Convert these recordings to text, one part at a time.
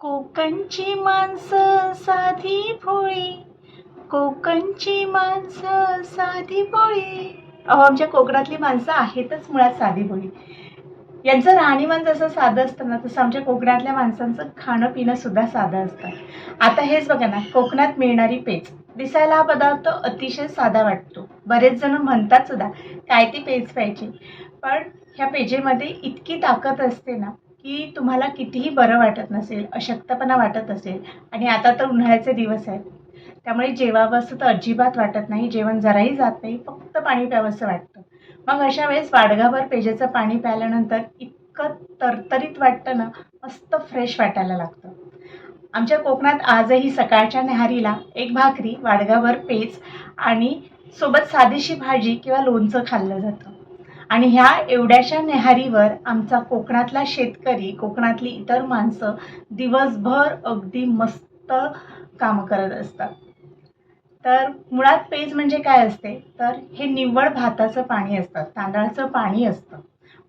कोकणची माणसं साधी भोळी. कोकणची माणसं साधी भोळी. अहो आमच्या कोकणातली माणसं आहेतच मुळात साधी भोळी. यांचं राहणीमान जसं साधं असतं ना तसं आमच्या कोकणातल्या माणसांचं खाणं पिणं सुद्धा साधं असतं. आता हेच बघा ना कोकणात मिळणारी पेज. दिसायला हा पदार्थ अतिशय साधा वाटतो. बरेच जण म्हणतात सुद्धा काय ती पेज पाहिजे पण ह्या पेजेमध्ये इतकी ताकद असते ना की तुम्हाला कितीही बरं वाटत नसेल अशक्तपणा वाटत असेल आणि आता तर उन्हाळ्याचे दिवस आहेत. त्यामुळे जेवावंसं तर अजिबात वाटत नाही जेवण जराही जात नाही फक्त पाणी प्यावंसं वाटतं. मग अशा वेळेस वाडगाभर पेजेचं पाणी प्यायल्यानंतर इतकं तरतरीत वाटतं ना मस्त फ्रेश वाटायला लागतं. आमच्या कोकणात आजही सकाळच्या न्याहारीला एक भाकरी वाडगाभर पेज आणि सोबत साधीशी भाजी किंवा लोणचं खाल्लं जातं. आणि ह्या एवढ्याशा न्याहारीवर आमचा कोकणातला शेतकरी कोकणातली इतर माणसं दिवसभर अगदी मस्त कामं करत असतात. तर मुळात पेज म्हणजे काय असते? तर हे निव्वळ भाताचं पाणी असतं तांदळाचं पाणी असतं.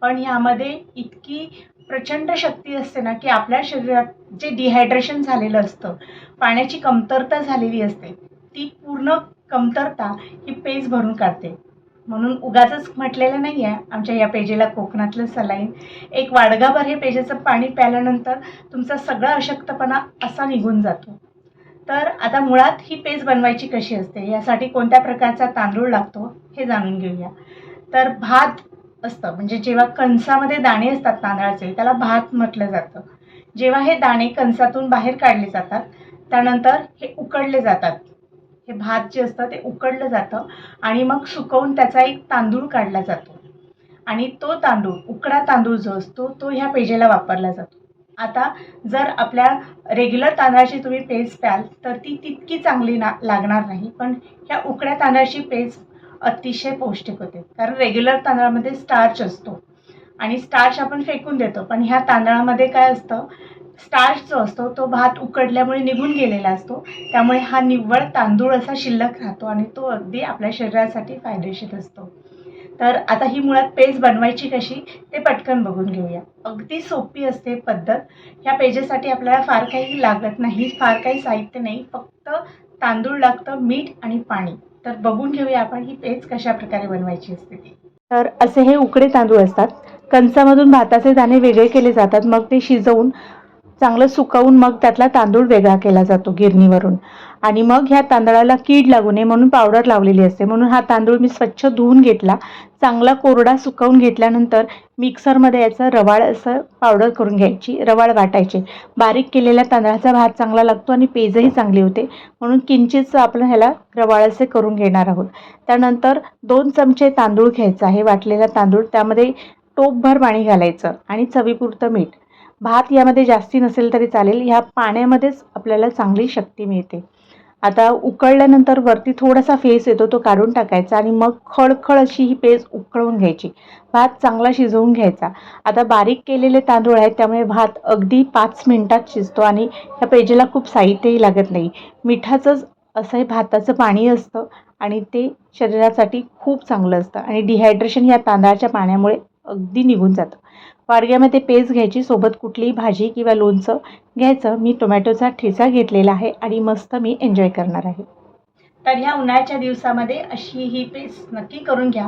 पण ह्यामध्ये इतकी प्रचंड शक्ती असते ना की आपल्या शरीरात जे डिहायड्रेशन झालेलं असतं पाण्याची कमतरता झालेली असते ती पूर्ण कमतरता ही पेज भरून काढते. म्हणून उगाच म्हटलेलं नाही आहे आमच्या या पेजेला कोकणातलं सलाईन. एक वाडगाभर हे पेजेचं पाणी प्यायल्यानंतर तुमचा सगळा अशक्तपणा असा निघून जातो. तर आता मुळात ही पेज बनवायची कशी असते? यासाठी कोणत्या प्रकारचा तांदूळ लागतो हे जाणून घेऊया. तर भात असतं. म्हणजे जेव्हा कणसामध्ये दाणे असतात तांदळाचे त्याला भात म्हटलं जातं. जेव्हा हे दाणे कणसातून बाहेर काढले जातात त्यानंतर हे उकडले जातात. हे भात जे असतं ते उकडलं जातं आणि मग सुकवून त्याचा एक तांदूळ काढला जातो. आणि तो तांदूळ उकडा तांदूळ जो असतो तो ह्या पेजेला वापरला जातो. आता जर आपल्या रेग्युलर तांदळाची तुम्ही पेज प्याल तर ती तितकी चांगली ना लागणार नाही. पण ह्या उकड्या तांदळाची पेज अतिशय पौष्टिक होते. कारण रेग्युलर तांदळामध्ये स्टार्च असतो. आणि स्टार्च आपण फेकून देतो. पण ह्या तांदळामध्ये काय असतं स्टार्च जो असतो तो भात उकडल्यामुळे निघून गेलेला असतो. त्यामुळे हा निव्वळ तांदूळ असा शिल्लक राहतो आणि तो अगदी आपल्या शरीरासाठी फायदेशीर असतो. तर आता ही मुळात पेज बनवायची कशी ते पटकन बघून घेऊया. अगदी सोपी असते पद्धत. ह्या पेजेसाठी आपल्याला फार काही लागत नाही फार काही साहित्य नाही. फक्त तांदूळ लागतं मीठ आणि पाणी. तर बघून घेऊया आपण ही पेज कशा प्रकारे बनवायची असते ती. तर असे हे उकडे तांदूळ असतात. कंसामधून भाताचे दाणे वेगळे केले जातात. मग ते शिजवून चांगलं सुकवून मग त्यातला तांदूळ वेगळा केला जातो गिरणीवरून. आणि मग ह्या तांदळाला कीड लागू नये म्हणून पावडर लावलेली असते. म्हणून हा तांदूळ मी स्वच्छ धुवून घेतला. चांगला कोरडा सुकवून घेतल्यानंतर मिक्सरमध्ये याचं रवाळ असं पावडर करून घ्यायची. रवाळ वाटायची. बारीक केलेल्या तांदळाचा भात चांगला लागतो आणि पेजही चांगली होते. म्हणून किंचितच आपण ह्याला रवाळ असे करून घेणार आहोत. त्यानंतर दोन चमचे तांदूळ घ्यायचा आहे. वाटलेला तांदूळ. त्यामध्ये टोपभर पाणी घालायचं आणि चवीपुरतं मीठ. भात यामध्ये जास्ती नसेल तरी चालेल. ह्या पाण्यामध्येच आपल्याला चांगली शक्ती मिळते. आता उकळल्यानंतर वरती थोडासा फेस येतो तो काढून टाकायचा आणि मग खळखळ अशी ही पेज उकळून घ्यायची. भात चांगला शिजवून घ्यायचा. आता बारीक केलेले तांदूळ आहेत त्यामुळे भात अगदी पाच मिनिटात शिजतो आणि ह्या पेजेला खूप साहित्यही लागत नाही. मिठाचंच असं हे भाताचं पाणी असतं आणि ते शरीरासाठी खूप चांगलं असतं आणि डिहायड्रेशन या तांदळाच्या पाण्यामुळे अगदी निघून जातं. वाडग्यामध्ये पेज घ्यायची सोबत कुठलीही भाजी किंवा लोणचं घ्यायचं. मी टोमॅटोचा ठेचा घेतलेला आहे आणि मस्त मी एन्जॉय करणार आहे. तर ह्या उन्हाळ्याच्या दिवसामध्ये अशी ही पेज नक्की करून घ्या.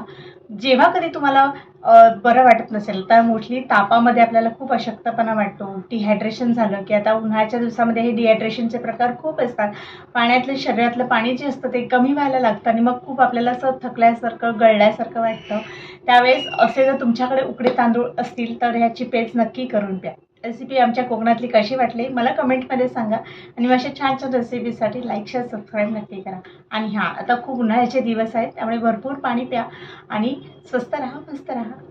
जेव्हा कधी तुम्हाला बरं वाटत नसेल तर मोस्टली तापामध्ये आपल्याला खूप अशक्तपणा वाटतो. डिहायड्रेशन झालं की आता उन्हाळ्याच्या दिवसामध्ये हे डिहायड्रेशनचे प्रकार खूप असतात. पाण्यातलं शरीरातलं पाणी जे असतं ते कमी व्हायला लागतं आणि मग खूप आपल्याला असं थकल्यासारखं गळल्यासारखं वाटतं. त्यावेळेस असे जर तुमच्याकडे उकडे तांदूळ असतील तर ह्याची पेज नक्की करून प्या. रेसिपी आमच्या कोकणातली कशी वाटली मला कमेंटमध्ये सांगा. आणि अशा छान छान रेसिपीसाठी लाईक शेअर सबस्क्राईब नक्की करा. आणि हां आता खूप उन्हाळ्याचे दिवस आहेत त्यामुळे भरपूर पाणी प्या. आणि स्वस्त राहा मस्त राहा.